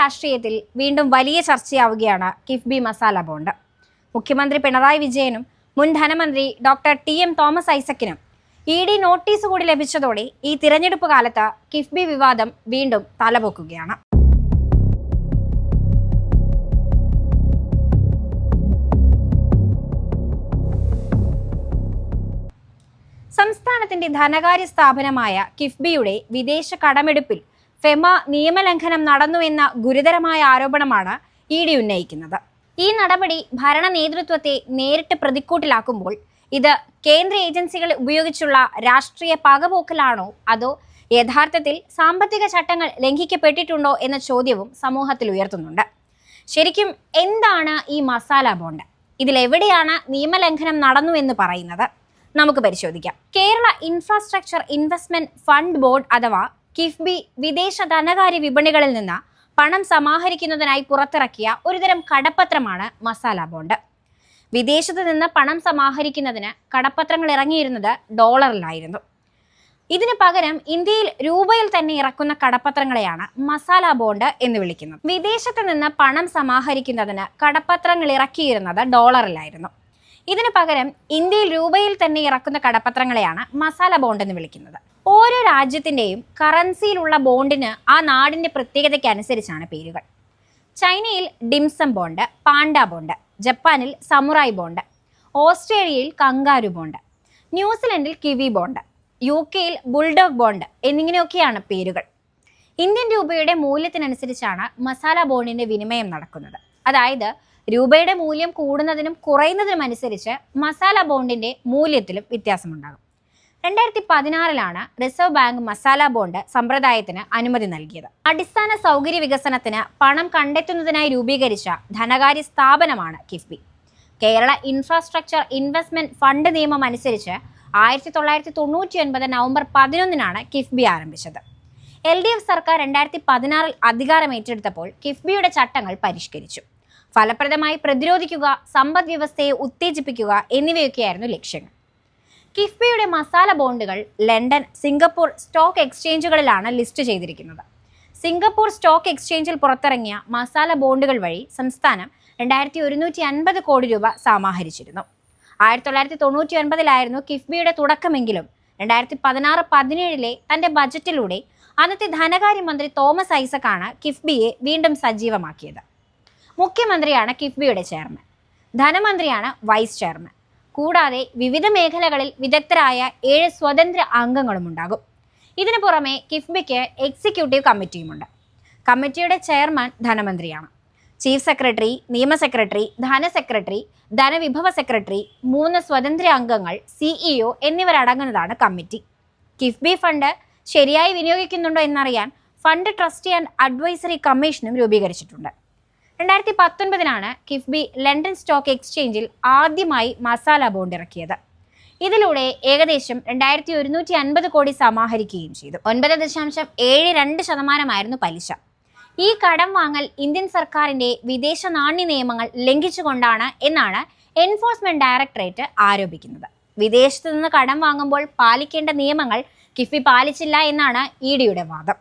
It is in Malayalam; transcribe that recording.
രാഷ്ട്രീയത്തിൽ വീണ്ടും വലിയ ചർച്ചയാവുകയാണ് കിഫ്ബി മസാല ബോണ്ട്. മുഖ്യമന്ത്രി പിണറായി വിജയനും മുൻ ധനമന്ത്രി ഡോക്ടർ ടി എം തോമസ് ഐസക്കിനും ഇ ഡി നോട്ടീസ് കൂടി ലഭിച്ചതോടെ ഈ തിരഞ്ഞെടുപ്പ് കാലത്ത് കിഫ്ബി വിവാദം വീണ്ടും തലപൊക്കുകയാണ്. സംസ്ഥാനത്തിന്റെ ധനകാര്യ സ്ഥാപനമായ കിഫ്ബിയുടെ വിദേശ കടമെടുപ്പിൽ ഫെമ നിയമലംഘനം നടന്നുവെന്ന ഗുരുതരമായ ആരോപണമാണ് ഇ ഡി ഉന്നയിക്കുന്നത്. ഈ നടപടി ഭരണ നേതൃത്വത്തെ നേരിട്ട് പ്രതിക്കൂട്ടിലാക്കുമ്പോൾ ഇത് കേന്ദ്ര ഏജൻസികൾ ഉപയോഗിച്ചുള്ള രാഷ്ട്രീയ പകപോക്കലാണോ? അതോ യഥാർത്ഥത്തിൽ സാമ്പത്തിക ചട്ടങ്ങൾ ലംഘിക്കപ്പെട്ടിട്ടുണ്ടോ എന്ന ചോദ്യവും സമൂഹത്തിൽ ഉയർത്തുന്നുണ്ട്. ശരിക്കും എന്താണ് ഈ മസാല ബോണ്ട്? ഇതിലെവിടെയാണ് നിയമലംഘനം നടന്നു എന്ന് പറയുന്നത്? നമുക്ക് പരിശോധിക്കാം. Kerala infrastructure investment fund board അഥവാ കിഫ്ബി വിദേശ ധനകാര്യ വിപണികളിൽ നിന്ന് പണം സമാഹരിക്കുന്നതിനായി പുറത്തിറക്കിയ ഒരുതരം കടപ്പത്രമാണ് മസാല ബോണ്ട്. വിദേശത്ത് നിന്ന് പണം സമാഹരിക്കുന്നതിന് കടപ്പത്രങ്ങൾ ഇറങ്ങിയിരുന്നത് ഡോളറിലായിരുന്നു. ഇതിന് പകരം ഇന്ത്യയിൽ രൂപയിൽ തന്നെ ഇറക്കുന്ന കടപ്പത്രങ്ങളെയാണ് മസാല ബോണ്ട് എന്ന് വിളിക്കുന്നത്. വിദേശത്ത് നിന്ന് പണം സമാഹരിക്കുന്നതിന് കടപ്പത്രങ്ങൾ ഇറക്കിയിരുന്നത് ഡോളറിലായിരുന്നു. ഇതിന് പകരം ഇന്ത്യയിൽ രൂപയിൽ തന്നെ ഇറക്കുന്ന കടപ്പത്രങ്ങളെയാണ് മസാല ബോണ്ട് എന്ന് വിളിക്കുന്നത്. ഓരോ രാജ്യത്തിന്റെയും കറൻസിയിലുള്ള ബോണ്ടിന് ആ നാടിന്റെ പ്രത്യേകതയ്ക്ക് അനുസരിച്ചാണ് പേരുകൾ. ചൈനയിൽ dim sum bond panda bond ജപ്പാനിൽ സമുറായ് ബോണ്ട് ഓസ്ട്രേലിയയിൽ കങ്കാരു ബോണ്ട് ന്യൂസിലൻഡിൽ കിവി ബോണ്ട് യു കെയിൽ ബുൾഡോഗ് ബോണ്ട് എന്നിങ്ങനെയൊക്കെയാണ് പേരുകൾ. ഇന്ത്യൻ രൂപയുടെ മൂല്യത്തിനനുസരിച്ചാണ് മസാല ബോണ്ടിന്റെ വിനിമയം നടക്കുന്നത്. അതായത് രൂപയുടെ മൂല്യം കൂടുന്നതിനും കുറയുന്നതിനും അനുസരിച്ച് മസാല ബോണ്ടിന്റെ മൂല്യത്തിലും വ്യത്യാസമുണ്ടാകും. രണ്ടായിരത്തി പതിനാറിലാണ് റിസർവ് ബാങ്ക് മസാല ബോണ്ട് സമ്പ്രദായത്തിന് അനുമതി നൽകിയത്. അടിസ്ഥാന സൗകര്യ വികസനത്തിന് പണം കണ്ടെത്തുന്നതിനായി രൂപീകരിച്ച ധനകാര്യ സ്ഥാപനമാണ് KIIFB. Kerala infrastructure investment fund നിയമം അനുസരിച്ച് ആയിരത്തി തൊള്ളായിരത്തി തൊണ്ണൂറ്റി ഒൻപത് നവംബർ പതിനൊന്നിനാണ് കിഫ്ബി ആരംഭിച്ചത്. എൽ ഡി എഫ് സർക്കാർ രണ്ടായിരത്തി പതിനാറിൽ അധികാരമേറ്റെടുത്തപ്പോൾ കിഫ്ബിയുടെ ചട്ടങ്ങൾ പരിഷ്കരിച്ചു. ഫലപ്രദമായി പ്രതിരോധിക്കുക സമ്പദ് വ്യവസ്ഥയെ ഉത്തേജിപ്പിക്കുക എന്നിവയൊക്കെയായിരുന്നു ലക്ഷ്യങ്ങൾ. കിഫ്ബിയുടെ മസാല ബോണ്ടുകൾ ലണ്ടൻ സിംഗപ്പൂർ സ്റ്റോക്ക് എക്സ്ചേഞ്ചുകളിലാണ് ലിസ്റ്റ് ചെയ്തിരിക്കുന്നത്. സിംഗപ്പൂർ സ്റ്റോക്ക് എക്സ്ചേഞ്ചിൽ പുറത്തിറങ്ങിയ മസാല ബോണ്ടുകൾ വഴി സംസ്ഥാനം രണ്ടായിരത്തി ഒരുന്നൂറ്റി അൻപത് കോടി രൂപ സമാഹരിച്ചിരുന്നു. ആയിരത്തി തൊള്ളായിരത്തി തൊണ്ണൂറ്റി ഒൻപതിലായിരുന്നു കിഫ്ബിയുടെ തുടക്കമെങ്കിലും രണ്ടായിരത്തി പതിനാറ് പതിനേഴിലെ തന്റെ ബജറ്റിലൂടെ അന്നത്തെ ധനകാര്യമന്ത്രി തോമസ് ഐസക്കാണ് കിഫ്ബിയെ വീണ്ടും സജീവമാക്കിയത്. മുഖ്യമന്ത്രിയാണ് കിഫ്ബിയുടെ ചെയർമാൻ. ധനമന്ത്രിയാണ് vice chairman. കൂടാതെ വിവിധ മേഖലകളിൽ വിദഗ്ധരായ ഏഴ് സ്വതന്ത്ര അംഗങ്ങളും ഉണ്ടാകും ഇതിനു പുറമെ കിഫ്ബിക്ക് എക്സിക്യൂട്ടീവ് കമ്മിറ്റിയുമുണ്ട്. കമ്മിറ്റിയുടെ ചെയർമാൻ ധനമന്ത്രിയാണ്. ചീഫ് സെക്രട്ടറി നിയമ സെക്രട്ടറി ധന സെക്രട്ടറി ധനവിഭവ സെക്രട്ടറി മൂന്ന് സ്വതന്ത്ര അംഗങ്ങൾ സിഇഒ എന്നിവരടങ്ങുന്നതാണ് കമ്മിറ്റി. കിഫ്ബി ഫണ്ട് ശരിയായി വിനിയോഗിക്കുന്നുണ്ടോ എന്നറിയാൻ ഫണ്ട് ട്രസ്റ്റി ആൻഡ് അഡ്വൈസറി കമ്മീഷനും രൂപീകരിച്ചിട്ടുണ്ട്. രണ്ടായിരത്തി പത്തൊൻപതിനാണ് കിഫ്ബി ലണ്ടൻ സ്റ്റോക്ക് എക്സ്ചേഞ്ചിൽ ആദ്യമായി മസാല ബോണ്ട് ഇറക്കിയത്. ഇതിലൂടെ ഏകദേശം രണ്ടായിരത്തി ഒരുന്നൂറ്റി അൻപത് കോടി സമാഹരിക്കുകയും ചെയ്തു. ഒൻപത് ദശാംശം ഏഴ് രണ്ട് ശതമാനമായിരുന്നു പലിശ. ഈ കടം വാങ്ങൽ ഇന്ത്യൻ സർക്കാരിന്റെ വിദേശ നാണ്യ നിയമങ്ങൾ ലംഘിച്ചുകൊണ്ടാണ് എന്നാണ് എൻഫോഴ്സ്മെന്റ് ഡയറക്ടറേറ്റ് ആരോപിക്കുന്നത്. വിദേശത്തു നിന്ന് കടം വാങ്ങുമ്പോൾ പാലിക്കേണ്ട നിയമങ്ങൾ കിഫ്ബി പാലിച്ചില്ല എന്നാണ് ഇ ഡിയുടെ വാദം.